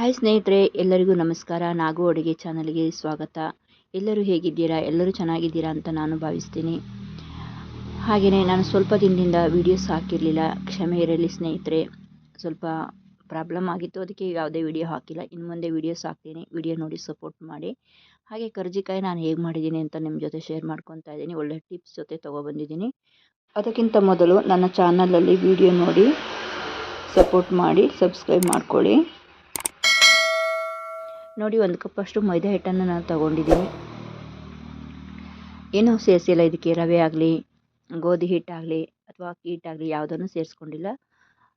Hi ಸ್ನೇಹಿತರೆ, ಎಲ್ಲರಿಗೂ ನಮಸ್ಕಾರ. ನಾಗು ಅಡುಗೆ ಚಾನಲ್ಗೆ ಸ್ವಾಗತ. ಎಲ್ಲರೂ ಹೇಗಿದ್ದೀರಾ? ಎಲ್ಲರೂ ಚೆನ್ನಾಗಿದ್ದೀರಾ ಅಂತ ನಾನು ಭಾವಿಸ್ತೀನಿ. ಹಾಗೆಯೇ ನಾನು ಸ್ವಲ್ಪ ದಿನದಿಂದ ವೀಡಿಯೋಸ್ ಹಾಕಿರಲಿಲ್ಲ. ಕ್ಷಮೆ ಇರಲಿ ಸ್ನೇಹಿತರೆ. ಸ್ವಲ್ಪ ಪ್ರಾಬ್ಲಮ್ ಆಗಿತ್ತು. ಅದಕ್ಕೆ ಯಾವುದೇ ವಿಡಿಯೋ ಹಾಕಿಲ್ಲ. ಇನ್ನು ಮುಂದೆ ವೀಡಿಯೋಸ್ ಹಾಕ್ತೀನಿ. ವಿಡಿಯೋ ನೋಡಿ ಸಪೋರ್ಟ್ ಮಾಡಿ. ಹಾಗೆ ಕರ್ಜಿಕಾಯಿ ನಾನು ಹೇಗೆ ಮಾಡಿದ್ದೀನಿ ಅಂತ ನಿಮ್ಮ ಜೊತೆ ಶೇರ್ ಮಾಡ್ಕೊತಾ ಇದ್ದೀನಿ. ಒಳ್ಳೆ ಟಿಪ್ಸ್ ಜೊತೆ ತೊಗೊಬಂದಿದ್ದೀನಿ. ಅದಕ್ಕಿಂತ ಮೊದಲು ನನ್ನ ಚಾನಲಲ್ಲಿ ವಿಡಿಯೋ ನೋಡಿ ಸಪೋರ್ಟ್ ಮಾಡಿ, ಸಬ್ಸ್ಕ್ರೈಬ್ ಮಾಡ್ಕೊಳ್ಳಿ. ನೋಡಿ, ಒಂದು ಕಪ್ಪಷ್ಟು ಮೈದಾ ಹಿಟ್ಟನ್ನು ನಾನು ತಗೊಂಡಿದ್ದೀನಿ. ಏನೂ ಸೇರಿಸಿಲ್ಲ ಇದಕ್ಕೆ, ರವೆ ಆಗಲಿ, ಗೋಧಿ ಹಿಟ್ಟಾಗಲಿ ಅಥವಾ ಅಕ್ಕಿ ಹಿಟ್ಟಾಗಲಿ ಯಾವುದನ್ನು ಸೇರಿಸ್ಕೊಂಡಿಲ್ಲ.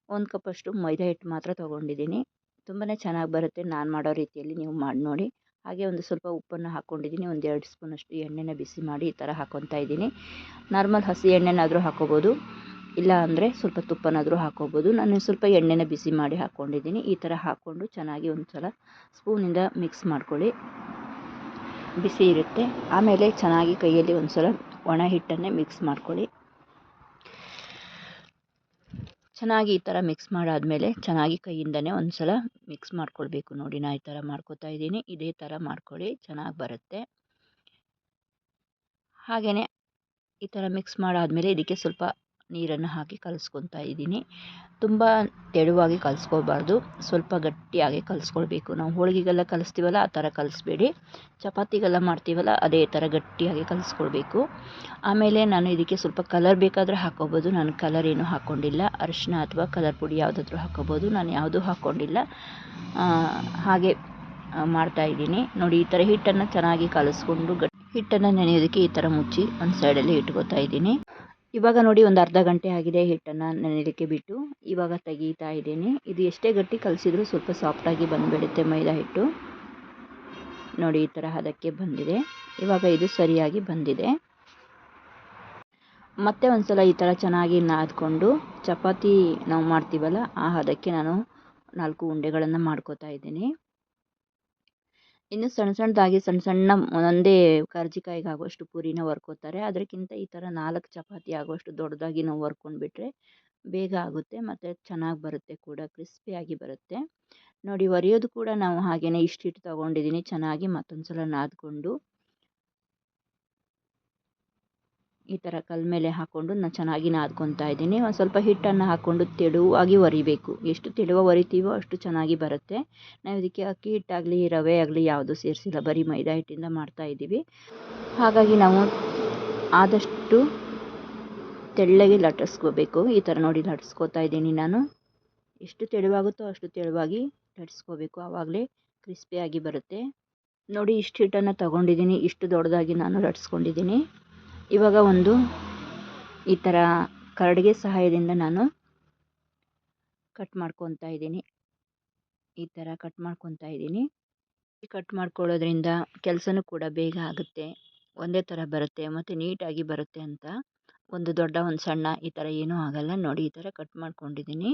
ಒಂದು ಕಪ್ಪಷ್ಟು ಮೈದಾ ಹಿಟ್ಟು ಮಾತ್ರ ತೊಗೊಂಡಿದ್ದೀನಿ. ತುಂಬಾ ಚೆನ್ನಾಗಿ ಬರುತ್ತೆ ನಾನು ಮಾಡೋ ರೀತಿಯಲ್ಲಿ ನೀವು ಮಾಡಿ ನೋಡಿ. ಹಾಗೆ ಒಂದು ಸ್ವಲ್ಪ ಉಪ್ಪನ್ನು ಹಾಕ್ಕೊಂಡಿದ್ದೀನಿ. ಒಂದು ಎರಡು ಸ್ಪೂನಷ್ಟು ಎಣ್ಣೆನ ಬಿಸಿ ಮಾಡಿ ಈ ಥರ ಹಾಕ್ಕೊತಾ ಇದ್ದೀನಿ. ನಾರ್ಮಲ್ ಹಸಿ ಎಣ್ಣೆನಾದರೂ ಹಾಕೋಬೋದು. ಇಲ್ಲ ಅಂದರೆ ಸ್ವಲ್ಪ ತುಪ್ಪನಾದರೂ ಹಾಕೋಬೋದು. ನಾನು ಸ್ವಲ್ಪ ಎಣ್ಣೆನ ಬಿಸಿ ಮಾಡಿ ಹಾಕ್ಕೊಂಡಿದ್ದೀನಿ ಈ ಥರ ಹಾಕ್ಕೊಂಡು ಚೆನ್ನಾಗಿ ಒಂದು ಸಲ ಸ್ಪೂನಿಂದ ಮಿಕ್ಸ್ ಮಾಡ್ಕೊಳ್ಳಿ. ಬಿಸಿ ಇರುತ್ತೆ. ಆಮೇಲೆ ಚೆನ್ನಾಗಿ ಕೈಯಲ್ಲಿ ಒಂದು ಸಲ ಒಣ ಹಿಟ್ಟನ್ನೇ ಮಿಕ್ಸ್ ಮಾಡ್ಕೊಳ್ಳಿ. ಚೆನ್ನಾಗಿ ಈ ಥರ ಮಿಕ್ಸ್ ಮಾಡಾದಮೇಲೆ ಚೆನ್ನಾಗಿ ಕೈಯಿಂದನೇ ಒಂದು ಸಲ ಮಿಕ್ಸ್ ಮಾಡ್ಕೊಳ್ಬೇಕು ನೋಡಿ. ನಾನು ಈ ಥರ ಮಾಡ್ಕೊತಾ ಇದ್ದೀನಿ. ಇದೇ ಥರ ಮಾಡ್ಕೊಳ್ಳಿ. ಚೆನ್ನಾಗಿ ಬರುತ್ತೆ. ಹಾಗೆಯೇ ಈ ಥರ ಮಿಕ್ಸ್ ಮಾಡಾದಮೇಲೆ ಇದಕ್ಕೆ ಸ್ವಲ್ಪ ನೀರನ್ನು ಹಾಕಿ ಕಲಿಸ್ಕೊತಾ ಇದ್ದೀನಿ. ತುಂಬ ತೆಳುವಾಗಿ ಕಲಿಸ್ಕೋಬಾರ್ದು ಸ್ವಲ್ಪ ಗಟ್ಟಿಯಾಗಿ ಕಲಸ್ಕೊಳ್ಬೇಕು. ನಾವು ಹೋಳಿಗೆಗೆಲ್ಲ ಕಲಿಸ್ತೀವಲ್ಲ, ಆ ಥರ ಕಲಿಸ್ಬೇಡಿ. ಚಪಾತಿಗೆಲ್ಲ ಮಾಡ್ತೀವಲ್ಲ, ಅದೇ ಥರ ಗಟ್ಟಿಯಾಗಿ ಕಲಿಸ್ಕೊಳ್ಬೇಕು. ಆಮೇಲೆ ನಾನು ಇದಕ್ಕೆ ಸ್ವಲ್ಪ ಕಲರ್ ಬೇಕಾದರೆ ಹಾಕೋಬೋದು ನಾನು ಕಲರ್ ಏನೂ ಹಾಕ್ಕೊಂಡಿಲ್ಲ. ಅರಿಶಿನ ಅಥವಾ ಕಲರ್ ಪುಡಿ ಯಾವುದಾದ್ರೂ ಹಾಕೋಬೋದು ನಾನು ಯಾವುದೂ ಹಾಕ್ಕೊಂಡಿಲ್ಲ. ಹಾಗೆ ಮಾಡ್ತಾ ಮಾಡ್ತಾಯಿದ್ದೀನಿ ನೋಡಿ, ಈ ಥರ ಹಿಟ್ಟನ್ನು ಚೆನ್ನಾಗಿ ಕಲಿಸ್ಕೊಂಡು ಗಟ್ಟಿ ಹಿಟ್ಟನ್ನು ನೆನೆಯೋದಕ್ಕೆ ಈ ಥರ ಮುಚ್ಚಿ ಒಂದು ಸೈಡಲ್ಲಿ ಇಟ್ಕೋತಾ ಇದ್ದೀನಿ. ಇವಾಗ ನೋಡಿ ಒಂದು ಅರ್ಧ ಗಂಟೆ ಆಗಿದೆ ಹಿಟ್ಟನ್ನು ನೆನೆಯಲಿಕ್ಕೆ ಬಿಟ್ಟು. ಇವಾಗ ತೆಗೀತಾ ಇದ್ದೀನಿ. ಇದು ಎಷ್ಟೇ ಗಟ್ಟಿ ಕಲಸಿದ್ರೂ ಸ್ವಲ್ಪ ಸಾಫ್ಟಾಗಿ ಬಂದುಬಿಡುತ್ತೆ ಮೈದಾ ಹಿಟ್ಟು. ನೋಡಿ, ಈ ಥರ ಹದಕ್ಕೆ ಬಂದಿದೆ. ಇವಾಗ ಇದು ಸರಿಯಾಗಿ ಬಂದಿದೆ. ಮತ್ತೆ ಒಂದು ಸಲ ಈ ಥರ ಚೆನ್ನಾಗಿ ನಾದ್ಕೊಂಡು ಚಪಾತಿ ನಾವು ಮಾಡ್ತೀವಲ್ಲ, ಆ ಹದಕ್ಕೆ ನಾನು ನಾಲ್ಕು ಉಂಡೆಗಳನ್ನು ಮಾಡ್ಕೋತಾ ಇದ್ದೀನಿ. ಇನ್ನು ಸಣ್ಣ ಸಣ್ಣದಾಗಿ ಸಣ್ಣ ಸಣ್ಣ ಒಂದೇ ಕರ್ಜಿಕಾಯಿಗೆ ಆಗುವಷ್ಟು ಪೂರಿನ ಹೊರ್ಕೊತಾರೆ ಅದಕ್ಕಿಂತ ಈ ಥರ ನಾಲ್ಕು ಚಪಾತಿ ಆಗುವಷ್ಟು ದೊಡ್ಡದಾಗಿ ನಾವು ವರ್ಕೊಂಡ್ಬಿಟ್ರೆ ಬೇಗ ಆಗುತ್ತೆ ಮತ್ತು ಚೆನ್ನಾಗಿ ಬರುತ್ತೆ ಕೂಡ, ಕ್ರಿಸ್ಪಿಯಾಗಿ ಬರುತ್ತೆ. ನೋಡಿ, ಒರೆಯೋದು ಕೂಡ ನಾವು ಹಾಗೆಯೇ ಇಷ್ಟಿಟ್ಟು ತೊಗೊಂಡಿದ್ದೀನಿ ಚೆನ್ನಾಗಿ ಮತ್ತೊಂದು ಸಲ ನಾದ್ಕೊಂಡು. ಈ ಥರ ಕಲ್ ಮೇಲೆ ಹಾಕ್ಕೊಂಡು ನಾನು ಚೆನ್ನಾಗಿ ನಾದ್ಕೊತಾ ಇದ್ದೀನಿ. ಒಂದು ಸ್ವಲ್ಪ ಹಿಟ್ಟನ್ನು ಹಾಕ್ಕೊಂಡು ತೆಳುವಾಗಿ ಒರಿಬೇಕು. ಎಷ್ಟು ತೆಳುವಾಗಿ ಒರಿತೀವೋ ಅಷ್ಟು ಚೆನ್ನಾಗಿ ಬರುತ್ತೆ. ನಾವು ಇದಕ್ಕೆ ಅಕ್ಕಿ ಹಿಟ್ಟಾಗಲಿ, ರವೆ ಆಗಲಿ ಯಾವುದು ಸೇರಿಸಿಲ್ಲ. ಬರೀ ಮೈದಾ ಹಿಟ್ಟಿಂದ ಮಾಡ್ತಾ ಇದ್ದೀವಿ. ಹಾಗಾಗಿ ನಾವು ಆದಷ್ಟು ತೆಳ್ಳಗೆ ಲಟ್ಟಿಸ್ಕೋಬೇಕು ಈ ಥರ ನೋಡಿ ಲಟ್ಟಿಸ್ಕೋತಾ ಇದ್ದೀನಿ ನಾನು. ಎಷ್ಟು ತೆಳುವಾಗುತ್ತೋ ಅಷ್ಟು ತೆಳುವಾಗಿ ಲಟ್ಟಿಸ್ಕೋಬೇಕು ಆವಾಗಲೇ ಕ್ರಿಸ್ಪಿಯಾಗಿ ಬರುತ್ತೆ. ನೋಡಿ ಇಷ್ಟು ಹಿಟ್ಟನ್ನು ತಗೊಂಡಿದ್ದೀನಿ. ಇಷ್ಟು ದೊಡ್ಡದಾಗಿ ನಾನು ಲಟ್ಸ್ಕೊಂಡಿದ್ದೀನಿ. ಇವಾಗ ಒಂದು ಈ ಥರ ಕರಡಿಗೆ ಸಹಾಯದಿಂದ ನಾನು ಕಟ್ ಮಾಡ್ಕೊತಾ ಇದ್ದೀನಿ. ಈ ಥರ ಕಟ್ ಮಾಡ್ಕೊತಾ ಇದ್ದೀನಿ. ಕಟ್ ಮಾಡ್ಕೊಳ್ಳೋದ್ರಿಂದ ಕೆಲಸನೂ ಕೂಡ ಬೇಗ ಆಗುತ್ತೆ. ಒಂದೇ ಥರ ಬರುತ್ತೆ, ಮತ್ತು ನೀಟಾಗಿ ಬರುತ್ತೆ ಅಂತ. ಒಂದು ದೊಡ್ಡ, ಒಂದು ಸಣ್ಣ ಈ ಥರ ಏನೂ ಆಗಲ್ಲ. ನೋಡಿ, ಈ ಥರ ಕಟ್ ಮಾಡ್ಕೊಂಡಿದ್ದೀನಿ.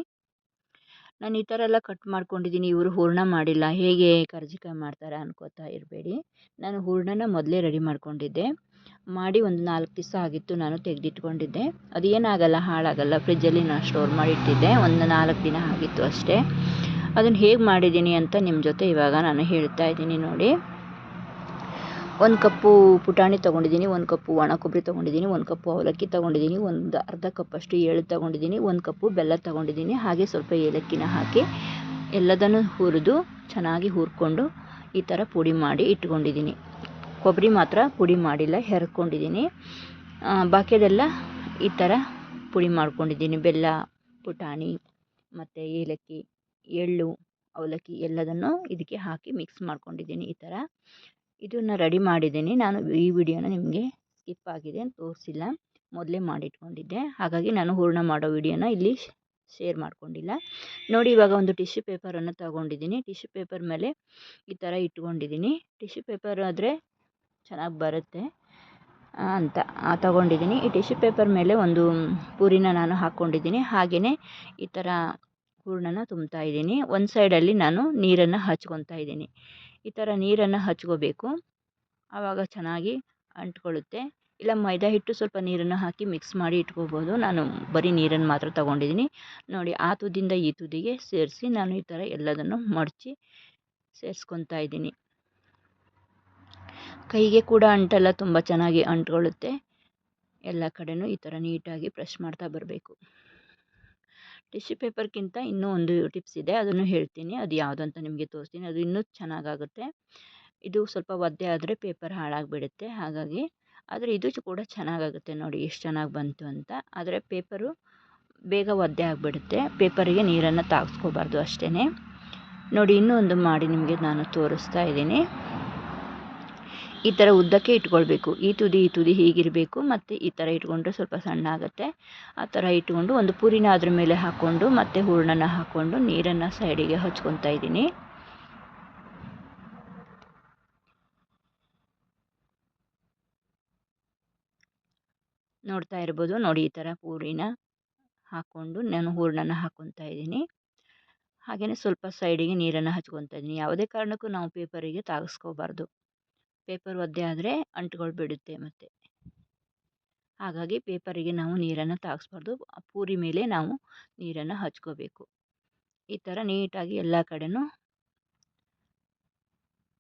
ನಾನು ಈ ಥರ ಎಲ್ಲ ಕಟ್ ಮಾಡ್ಕೊಂಡಿದ್ದೀನಿ. ಇವರು ಹೂರ್ಣ ಮಾಡಿಲ್ಲ. ಹೇಗೆ ಕರ್ಜಿಕಾಯಿ ಮಾಡ್ತಾರೆ ಅನ್ಕೋತಾ ಇರಬೇಡಿ. ನಾನು ಹೂರ್ಣನ ಮೊದಲೇ ರೆಡಿ ಮಾಡ್ಕೊಂಡಿದ್ದೆ. ಮಾಡಿ ಒಂದು ನಾಲ್ಕು ದಿವಸ ಆಗಿತ್ತು ನಾನು ತೆಗೆದಿಟ್ಕೊಂಡಿದ್ದೆ. ಅದು ಏನಾಗಲ್ಲ, ಹಾಳಾಗಲ್ಲ. ಫ್ರಿಜ್ಜಲ್ಲಿ ನಾನು ಸ್ಟೋರ್ ಮಾಡಿ ಇಟ್ಟಿದ್ದೆ ಒಂದು ನಾಲ್ಕು ದಿನ ಆಗಿತ್ತು ಅಷ್ಟೇ. ಅದನ್ನು ಹೇಗೆ ಮಾಡಿದ್ದೀನಿ ಅಂತ ನಿಮ್ಮ ಜೊತೆ ಇವಾಗ ನಾನು ಹೇಳ್ತಾ ಇದ್ದೀನಿ ನೋಡಿ. ಒಂದು ಕಪ್ಪು ಪುಟಾಣಿ ತೊಗೊಂಡಿದ್ದೀನಿ, ಒಂದು ಕಪ್ಪು ಒಣ ಕೊಬ್ಬರಿ ತೊಗೊಂಡಿದ್ದೀನಿ, ಒಂದು ಕಪ್ಪು ಅವಲಕ್ಕಿ ತೊಗೊಂಡಿದ್ದೀನಿ, ಒಂದು ಅರ್ಧ ಕಪ್ಪಷ್ಟು ಏಳು ತೊಗೊಂಡಿದ್ದೀನಿ, ಒಂದು ಕಪ್ಪು ಬೆಲ್ಲ ತೊಗೊಂಡಿದ್ದೀನಿ. ಹಾಗೆ ಸ್ವಲ್ಪ ಏಲಕ್ಕಿನ ಹಾಕಿ ಎಲ್ಲದನ್ನು ಹುರಿದು ಚೆನ್ನಾಗಿ ಹುರ್ಕೊಂಡು ಈ ಥರ ಪುಡಿ ಮಾಡಿ ಇಟ್ಕೊಂಡಿದ್ದೀನಿ. ಕೊಬ್ಬರಿ ಮಾತ್ರ ಪುಡಿ ಮಾಡಿಲ್ಲ, ಹೆರ್ಕೊಂಡಿದ್ದೀನಿ. ಬಾಕಿದೆಲ್ಲ ಈ ಥರ ಪುಡಿ ಮಾಡ್ಕೊಂಡಿದ್ದೀನಿ. ಬೆಲ್ಲ, ಪುಟಾಣಿ, ಮತ್ತು ಏಲಕ್ಕಿ, ಎಳ್ಳು, ಅವಲಕ್ಕಿ ಎಲ್ಲದನ್ನು ಇದಕ್ಕೆ ಹಾಕಿ ಮಿಕ್ಸ್ ಮಾಡ್ಕೊಂಡಿದ್ದೀನಿ ಈ ಥರ ಇದನ್ನು ರೆಡಿ ಮಾಡಿದ್ದೀನಿ. ನಾನು ಈ ವಿಡಿಯೋನ ನಿಮಗೆ ಸ್ಕಿಪ್ ಆಗಿದೆ ತೋರಿಸಿಲ್ಲ. ಮೊದಲೇ ಮಾಡಿಟ್ಕೊಂಡಿದ್ದೆ. ಹಾಗಾಗಿ ನಾನು ಹೂರ್ಣ ಮಾಡೋ ವಿಡಿಯೋನ ಇಲ್ಲಿ ಶೇರ್ ಮಾಡ್ಕೊಂಡಿಲ್ಲ. ನೋಡಿ, ಇವಾಗ ಒಂದು ಟಿಶ್ಯೂ ಪೇಪರನ್ನು ತಗೊಂಡಿದ್ದೀನಿ. ಟಿಶ್ಯೂ ಪೇಪರ್ ಮೇಲೆ ಈ ಥರ ಇಟ್ಕೊಂಡಿದ್ದೀನಿ. ಟಿಶ್ಯೂ ಪೇಪರ್ ಆದರೆ ಚೆನ್ನಾಗಿ ಬರುತ್ತೆ ಅಂತ ತಗೊಂಡಿದ್ದೀನಿ. ಈ ಟಿಶ್ಯೂ ಪೇಪರ್ ಮೇಲೆ ಒಂದು ಪೂರಿನ ನಾನು ಹಾಕ್ಕೊಂಡಿದ್ದೀನಿ ಹಾಗೆಯೇ ಈ ಥರ ಹೂರ್ಣನ ತುಂಬ್ತಾ ಇದ್ದೀನಿ. ಒಂದು ಸೈಡಲ್ಲಿ ನಾನು ನೀರನ್ನು ಹಚ್ಕೊತಾ ಇದ್ದೀನಿ. ಈ ಥರ ನೀರನ್ನು ಹಚ್ಕೋಬೇಕು. ಆವಾಗ ಚೆನ್ನಾಗಿ ಅಂಟ್ಕೊಳ್ಳುತ್ತೆ. ಇಲ್ಲ, ಮೈದಾ ಹಿಟ್ಟು ಸ್ವಲ್ಪ ನೀರನ್ನು ಹಾಕಿ ಮಿಕ್ಸ್ ಮಾಡಿ ಇಟ್ಕೋಬೋದು. ನಾನು ಬರೀ ನೀರನ್ನು ಮಾತ್ರ ತಗೊಂಡಿದ್ದೀನಿ. ನೋಡಿ, ಆ ತುದಿಯಿಂದ ಈ ತುದಿಗೆ ಸೇರಿಸಿ ನಾನು ಈ ಥರ ಎಲ್ಲದನ್ನು ಮಡಚಿ ಸೇರಿಸ್ಕೊತಾ ಇದ್ದೀನಿ. ಕೈಗೆ ಕೂಡ ಅಂಟಲ್ಲ, ತುಂಬ ಚೆನ್ನಾಗಿ ಅಂಟ್ಕೊಳ್ಳುತ್ತೆ. ಎಲ್ಲ ಕಡೆನೂ ಈ ಥರ ನೀಟಾಗಿ ಪ್ರೆಸ್ ಮಾಡ್ತಾ ಬರಬೇಕು. ಟಿಶ್ಯೂ ಪೇಪರ್ಗಿಂತ ಇನ್ನೂ ಒಂದು ಟಿಪ್ಸ್ ಇದೆ, ಅದನ್ನು ಹೇಳ್ತೀನಿ. ಅದು ಯಾವುದು ಅಂತ ನಿಮಗೆ ತೋರಿಸ್ತೀನಿ. ಅದು ಇನ್ನೂ ಚೆನ್ನಾಗಾಗುತ್ತೆ. ಇದು ಸ್ವಲ್ಪ ಒದ್ದೆ ಆದರೆ ಪೇಪರ್ ಹಾಳಾಗಿಬಿಡುತ್ತೆ. ಹಾಗಾಗಿ ಆದರೆ ಇದು ಕೂಡ ಚೆನ್ನಾಗಾಗುತ್ತೆ ನೋಡಿ, ಎಷ್ಟು ಚೆನ್ನಾಗಿ ಬಂತು ಅಂತ. ಆದರೆ ಪೇಪರು ಬೇಗ ಒದ್ದೆ ಆಗಿಬಿಡುತ್ತೆ. ಪೇಪರಿಗೆ ನೀರನ್ನು ತಾಗಿಸ್ಕೋಬಾರ್ದು ಅಷ್ಟೇ ನೋಡಿ ಇನ್ನೂ ಒಂದು ಮಾಡಿ ನಿಮಗೆ ನಾನು ತೋರಿಸ್ತಾ ಇದ್ದೀನಿ. ಈ ಥರ ಉದ್ದಕ್ಕೆ ಇಟ್ಕೊಳ್ಬೇಕು. ಈ ತುದಿ ಈ ತುದಿ ಹೀಗಿರಬೇಕು. ಮತ್ತು ಈ ಥರ ಇಟ್ಕೊಂಡ್ರೆ ಸ್ವಲ್ಪ ಸಣ್ಣ ಆಗುತ್ತೆ. ಆ ಥರ ಇಟ್ಕೊಂಡು ಒಂದು ಪೂರಿನ ಅದ್ರ ಮೇಲೆ ಹಾಕ್ಕೊಂಡು ಮತ್ತು ಹೂರ್ಣನ ಹಾಕ್ಕೊಂಡು ನೀರನ್ನು ಸೈಡಿಗೆ ಹಚ್ಕೊತಾ ಇದ್ದೀನಿ. ನೋಡ್ತಾ ಇರ್ಬೋದು. ನೋಡಿ ಈ ಥರ ಪೂರಿನ ಹಾಕ್ಕೊಂಡು ನಾನು ಹೂರ್ಣನ ಹಾಕ್ಕೊತಾ ಇದ್ದೀನಿ. ಹಾಗೆಯೇ ಸ್ವಲ್ಪ ಸೈಡಿಗೆ ನೀರನ್ನು ಹಚ್ಕೊತಾ ಇದ್ದೀನಿ. ಯಾವುದೇ ಕಾರಣಕ್ಕೂ ನಾವು ಪೇಪರಿಗೆ ತಾಗಿಸ್ಕೋಬಾರ್ದು. ಪೇಪರ್ ಒದ್ದೆ ಆದರೆ ಅಂಟ್ಗಳು ಬಿಡುತ್ತೆ ಮತ್ತು. ಹಾಗಾಗಿ ಪೇಪರಿಗೆ ನಾವು ನೀರನ್ನು ತಾಗಿಸ್ಬಾರ್ದು. ಪೂರಿ ಮೇಲೆ ನಾವು ನೀರನ್ನು ಹಚ್ಕೋಬೇಕು. ಈ ಥರ ನೀಟಾಗಿ ಎಲ್ಲ ಕಡೆನೂ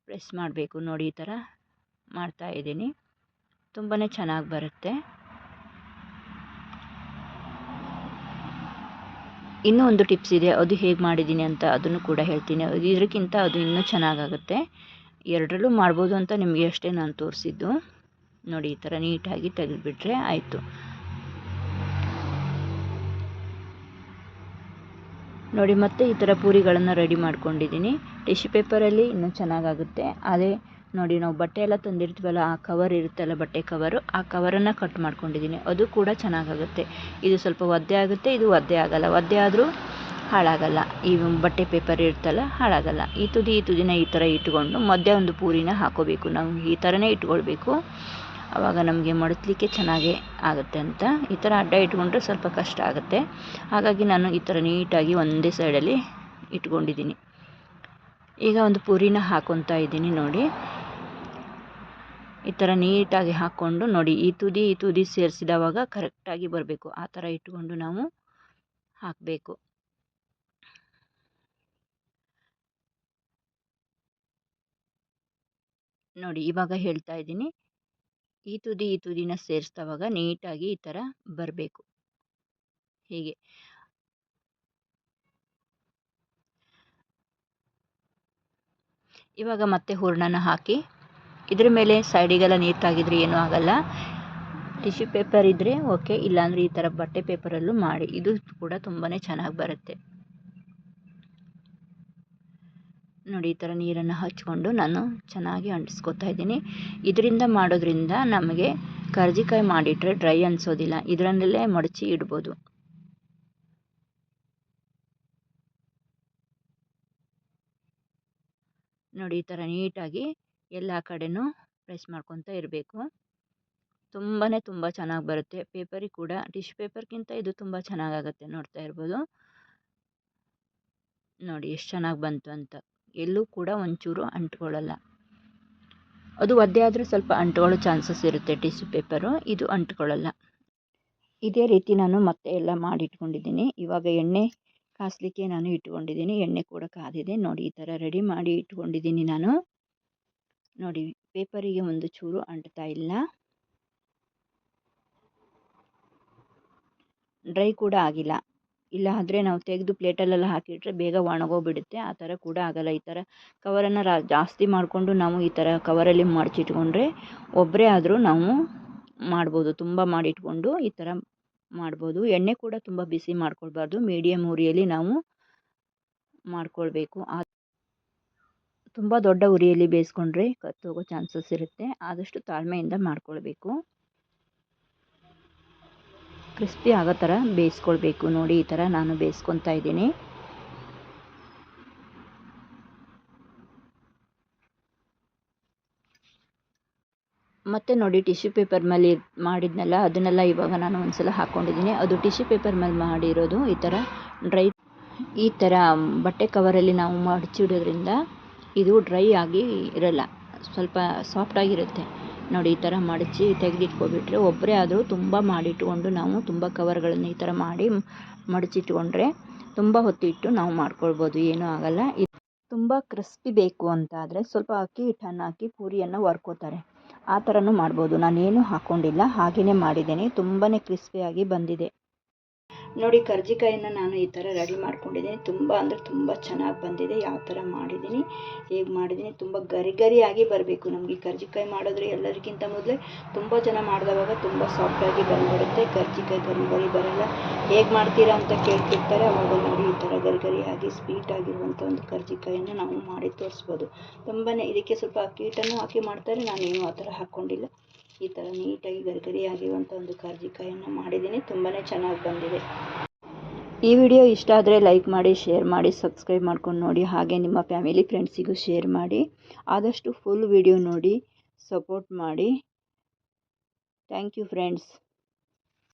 ಪ್ರೆಸ್ ಮಾಡಬೇಕು. ನೋಡಿ ಈ ಥರ ಮಾಡ್ತಾ ಇದ್ದೀನಿ. ತುಂಬಾ ಚೆನ್ನಾಗಿ ಬರುತ್ತೆ. ಇನ್ನೂ ಒಂದು ಟಿಪ್ಸ್ ಇದೆ. ಅದು ಹೇಗೆ ಮಾಡಿದ್ದೀನಿ ಅಂತ ಅದನ್ನು ಕೂಡ ಹೇಳ್ತೀನಿ. ಇದಕ್ಕಿಂತ ಅದು ಇನ್ನೂ ಚೆನ್ನಾಗಾಗುತ್ತೆ. ಎರಡರಲ್ಲೂ ಮಾಡ್ಬೋದು ಅಂತ ನಿಮಗೆ ಅಷ್ಟೇ ನಾನು ತೋರಿಸಿದ್ದು. ನೋಡಿ, ಈ ಥರ ನೀಟಾಗಿ ತೆಗೆದುಬಿಟ್ರೆ ಆಯಿತು. ನೋಡಿ, ಮತ್ತೆ ಈ ಥರ ಪೂರಿಗಳನ್ನು ರೆಡಿ ಮಾಡ್ಕೊಂಡಿದ್ದೀನಿ. ಟಿಶ್ಯೂ ಪೇಪರಲ್ಲಿ ಇನ್ನೂ ಚೆನ್ನಾಗಾಗುತ್ತೆ. ಅದೇ, ನೋಡಿ, ನಾವು ಬಟ್ಟೆ ಎಲ್ಲ ತಂದಿರ್ತೀವಲ್ಲ, ಆ ಕವರ್ ಇರುತ್ತಲ್ಲ ಬಟ್ಟೆ ಕವರು, ಆ ಕವರನ್ನು ಕಟ್ ಮಾಡ್ಕೊಂಡಿದ್ದೀನಿ. ಅದು ಕೂಡ ಚೆನ್ನಾಗಾಗುತ್ತೆ. ಇದು ಸ್ವಲ್ಪ ಒದ್ದೆ ಆಗುತ್ತೆ, ಇದು ಒದ್ದೆ ಆಗಲ್ಲ. ಒದ್ದೆ ಆದರೂ ಹಾಳಾಗಲ್ಲ. ಈ ಬಟ್ಟೆ ಪೇಪರ್ ಇರುತ್ತಲ್ಲ, ಹಾಳಾಗಲ್ಲ. ಈ ತುದಿ, ಈ ತುದಿನ ಈ ಥರ ಇಟ್ಕೊಂಡು ಮಧ್ಯೆ ಒಂದು ಪೂರಿನ ಹಾಕೋಬೇಕು. ನಾವು ಈ ಥರನೇ ಇಟ್ಕೊಳ್ಬೇಕು. ಆವಾಗ ನಮಗೆ ಮಡಚಲಿಕ್ಕೆ ಚೆನ್ನಾಗೇ ಆಗುತ್ತೆ ಅಂತ. ಈ ಥರ ಅಡ್ಡ ಇಟ್ಕೊಂಡ್ರೆ ಸ್ವಲ್ಪ ಕಷ್ಟ ಆಗುತ್ತೆ. ಹಾಗಾಗಿ ನಾನು ಈ ಥರ ನೀಟಾಗಿ ಒಂದೇ ಸೈಡಲ್ಲಿ ಇಟ್ಕೊಂಡಿದ್ದೀನಿ. ಈಗ ಒಂದು ಪೂರಿನ ಹಾಕೊತಾ ಇದ್ದೀನಿ ನೋಡಿ. ಈ ಥರ ನೀಟಾಗಿ ಹಾಕ್ಕೊಂಡು ನೋಡಿ. ಈ ತುದಿ ಈ ತುದಿ ಸೇರಿಸಿದವಾಗ ಕರೆಕ್ಟಾಗಿ ಬರಬೇಕು. ಆ ಥರ ಇಟ್ಕೊಂಡು ನಾವು ಹಾಕಬೇಕು. ನೋಡಿ ಇವಾಗ ಹೇಳ್ತಾ ಇದ್ದೀನಿ. ಈ ತುದಿ, ಈ ತುದಿನ ಸೇರಿಸಿದವಾಗ ನೀಟಾಗಿ ಈ ಥರ ಬರಬೇಕು. ಹೀಗೆ. ಇವಾಗ ಮತ್ತೆ ಹೂರ್ಣನ ಹಾಕಿ, ಇದ್ರ ಮೇಲೆ ಸೈಡಿಗೆಲ್ಲ ನೀರು ತಾಗಿದ್ರೆ ಏನೂ ಆಗಲ್ಲ. ಟಿಶ್ಯೂ ಪೇಪರ್ ಇದ್ದರೆ ಓಕೆ, ಇಲ್ಲಾಂದರೆ ಈ ಥರ ಬಟ್ಟೆ ಪೇಪರಲ್ಲೂ ಮಾಡಿ. ಇದು ಕೂಡ ತುಂಬಾ ಚೆನ್ನಾಗಿ ಬರುತ್ತೆ. ನೋಡಿ ಈ ಥರ ನೀರನ್ನು ಹಚ್ಕೊಂಡು ನಾನು ಚೆನ್ನಾಗಿ ಅಂಟಿಸ್ಕೊತಾ ಇದ್ದೀನಿ. ಇದರಿಂದ ಮಾಡೋದ್ರಿಂದ ನಮಗೆ ಕರ್ಜಿಕಾಯಿ ಮಾಡಿಟ್ರೆ ಡ್ರೈ ಅನಿಸೋದಿಲ್ಲ. ಇದರಲ್ಲೇ ಮಡಚಿ ಇಡ್ಬೋದು. ನೋಡಿ ಈ ಥರ ನೀಟಾಗಿ ಎಲ್ಲ ಕಡೆನೂ ಪ್ರೆಸ್ ಮಾಡ್ಕೊತಾ ಇರಬೇಕು. ತುಂಬಾ ತುಂಬ ಚೆನ್ನಾಗಿ ಬರುತ್ತೆ. ಪೇಪರಿಗೆ ಕೂಡ, ಟಿಶ್ಯೂ ಪೇಪರ್ಗಿಂತ ಇದು ತುಂಬ ಚೆನ್ನಾಗಾಗುತ್ತೆ ನೋಡ್ತಾ ಇರ್ಬೋದು. ನೋಡಿ, ಎಷ್ಟು ಚೆನ್ನಾಗಿ ಬಂತು ಅಂತ. ಎಲ್ಲೂ ಕೂಡ ಒಂಚೂರು ಅಂಟ್ಕೊಳ್ಳಲ್ಲ. ಅದು ಒದ್ದೆ ಆದರೂ ಸ್ವಲ್ಪ ಅಂಟ್ಕೊಳ್ಳೋ ಚಾನ್ಸಸ್ ಇರುತ್ತೆ ಟಿಶ್ಯೂ ಪೇಪರು, ಇದು ಅಂಟ್ಕೊಳ್ಳಲ್ಲ. ಇದೇ ರೀತಿ ನಾನು ಮತ್ತೆ ಎಲ್ಲ ಮಾಡಿಟ್ಕೊಂಡಿದ್ದೀನಿ. ಇವಾಗ ಎಣ್ಣೆ ಕಾಸಲಿಕ್ಕೆ ನಾನು ಇಟ್ಕೊಂಡಿದ್ದೀನಿ. ಎಣ್ಣೆ ಕೂಡ ಕಾದಿದೆ. ನೋಡಿ, ಈ ಥರ ರೆಡಿ ಮಾಡಿ ಇಟ್ಕೊಂಡಿದ್ದೀನಿ ನಾನು. ನೋಡಿ, ಪೇಪರಿಗೆ ಒಂದು ಚೂರು ಅಂಟ್ತಾ ಇಲ್ಲ. ಡ್ರೈ ಕೂಡ ಆಗಿಲ್ಲ. ಇಲ್ಲ ಆದರೆ ನಾವು ತೆಗೆದು ಪ್ಲೇಟಲ್ಲೆಲ್ಲ ಹಾಕಿಟ್ರೆ ಬೇಗ ಒಣಗೋಗ್ಬಿಡುತ್ತೆ. ಆ ಥರ ಕೂಡ ಆಗಲ್ಲ. ಈ ಥರ ಕವರನ್ನು ರಾ, ಜಾಸ್ತಿ ಮಾಡಿಕೊಂಡು ನಾವು ಈ ಥರ ಕವರಲ್ಲಿ ಮಡಚಿಟ್ಕೊಂಡ್ರೆ ಒಬ್ಬರೇ ಆದರೂ ನಾವು ಮಾಡ್ಬೋದು. ತುಂಬ ಮಾಡಿಟ್ಕೊಂಡು ಈ ಥರ ಮಾಡ್ಬೋದು. ಎಣ್ಣೆ ಕೂಡ ತುಂಬ ಬಿಸಿ ಮಾಡ್ಕೊಳ್ಬಾರ್ದು. ಮೀಡಿಯಮ್ ಉರಿಯಲ್ಲಿ ನಾವು ಮಾಡ್ಕೊಳ್ಬೇಕು. ಆ ತುಂಬ ದೊಡ್ಡ ಉರಿಯಲ್ಲಿ ಬೇಯಿಸ್ಕೊಂಡ್ರೆ ಕತ್ತೋಗೋ ಚಾನ್ಸಸ್ ಇರುತ್ತೆ. ಆದಷ್ಟು ತಾಳ್ಮೆಯಿಂದ ಮಾಡ್ಕೊಳ್ಬೇಕು. ಕ್ರಿಸ್ಪಿ ಆಗೋ ಥರ ಬೇಯಿಸ್ಕೊಳ್ಬೇಕು ನೋಡಿ, ಈ ಥರ ನಾನು ಬೇಯಿಸ್ಕೊತಾ ಇದ್ದೀನಿ. ಮತ್ತು ನೋಡಿ, ಟಿಶ್ಯೂ ಪೇಪರ್ ಮೇಲೆ ಮಾಡಿದ್ನಲ್ಲ, ಅದನ್ನೆಲ್ಲ ಇವಾಗ ನಾನು ಒಂದ್ಸಲ ಹಾಕ್ಕೊಂಡಿದ್ದೀನಿ. ಅದು ಟಿಶ್ಯೂ ಪೇಪರ್ ಮೇಲೆ ಮಾಡಿರೋದು ಈ ಥರ ಡ್ರೈ, ಈ ಥರ ಬಟ್ಟೆ ಕವರಲ್ಲಿ ನಾವು ಮಡಚಿಡೋದ್ರಿಂದ ಇದು ಡ್ರೈ ಆಗಿ ಇರಲ್ಲ, ಸ್ವಲ್ಪ ಸಾಫ್ಟಾಗಿರುತ್ತೆ ನೋಡಿ, ಈ ಥರ ಮಡಚಿ ತೆಗೆದಿಟ್ಕೊಬಿಟ್ರೆ ಒಬ್ಬರೇ ಆದರೂ ತುಂಬ ಮಾಡಿಟ್ಕೊಂಡು ನಾವು ತುಂಬ ಕವರ್ಗಳನ್ನು ಈ ಥರ ಮಾಡಿ ಮಡಚಿಟ್ಕೊಂಡ್ರೆ ತುಂಬ ಹೊತ್ತಿಟ್ಟು ನಾವು ಮಾಡ್ಕೊಳ್ಬೋದು. ಏನೂ ಆಗಲ್ಲ. ತುಂಬ ಕ್ರಿಸ್ಪಿ ಬೇಕು ಅಂತ ಆದರೆ ಸ್ವಲ್ಪ ಅಕ್ಕಿ, ಹಿಟ್ಟನ್ನು ಹಾಕಿ ಪೂರಿಯನ್ನು ವರ್ಕೋತಾರೆ ಆ ಥರನೂ ಮಾಡ್ಬೋದು. ನಾನೇನು ಹಾಕ್ಕೊಂಡಿಲ್ಲ ಹಾಗೆಯೇ ಮಾಡಿದ್ದೀನಿ. ತುಂಬಾ ಕ್ರಿಸ್ಪಿಯಾಗಿ ಬಂದಿದೆ. ನೋಡಿ ಕರ್ಜಿಕಾಯಿನ ನಾನು ಈ ಥರ ರೆಡಿ ಮಾಡ್ಕೊಂಡಿದ್ದೀನಿ. ತುಂಬ ಅಂದರೆ ತುಂಬ ಚೆನ್ನಾಗಿ ಬಂದಿದೆ. ಯಾವ ಥರ ಮಾಡಿದ್ದೀನಿ, ಹೇಗೆ ಮಾಡಿದ್ದೀನಿ, ತುಂಬ ಗರಿ ಗರಿಯಾಗಿ ಬರಬೇಕು. ನಮಗೆ ಕರ್ಜಿಕಾಯಿ ಮಾಡಿದ್ರೆ ಎಲ್ಲರಿಗಿಂತ ಮೊದಲೇ ತುಂಬ ಜನ ಮಾಡಿದವಾಗ ತುಂಬ ಸಾಫ್ಟಾಗಿ ಬಂದ್ಬಿಡುತ್ತೆ. ಕರ್ಜಿಕಾಯಿ ಗರಿ ಗರಿ ಬರಲ್ಲ. ಹೇಗೆ ಮಾಡ್ತೀರಾ ಅಂತ ಕೇಳ್ತಿರ್ತಾರೆ. ಅವಾಗ ನೋಡಿ ಈ ಥರ ಗರಿ ಗರಿಯಾಗಿ ಸ್ವೀಟ್ ಆಗಿರುವಂಥ ಒಂದು ಕರ್ಜಿಕಾಯನ್ನು ನಾವು ಮಾಡಿ ತೋರಿಸ್ಬೋದು. ತುಂಬಾ ಇದಕ್ಕೆ ಸ್ವಲ್ಪ ಅಕ್ಕಿ ಹಿಟ್ಟನ್ನು ಹಾಕಿ ಮಾಡ್ತಾರೆ. ನಾನೇನು ಆ ಥರ ಹಾಕ್ಕೊಂಡಿಲ್ಲ ಈ ಥರ ನೀಟಾಗಿ ಗರಿ ಗರಿಯಾಗಿರುವಂಥ ಒಂದು ಕರ್ಜಿಕಾಯನ್ನು ಮಾಡಿದ್ದೀನಿ. ತುಂಬಾ ಚೆನ್ನಾಗಿ ಬಂದಿದೆ. ಈ ವಿಡಿಯೋ ಇಷ್ಟ ಆದರೆ ಲೈಕ್ ಮಾಡಿ, ಶೇರ್ ಮಾಡಿ, ಸಬ್ಸ್ಕ್ರೈಬ್ ಮಾಡ್ಕೊಂಡು ನೋಡಿ. ಹಾಗೆ ನಿಮ್ಮ ಫ್ಯಾಮಿಲಿ, ಫ್ರೆಂಡ್ಸಿಗೂ ಶೇರ್ ಮಾಡಿ. ಆದಷ್ಟು ಫುಲ್ ವಿಡಿಯೋ ನೋಡಿ, ಸಪೋರ್ಟ್ ಮಾಡಿ. Thank you friends.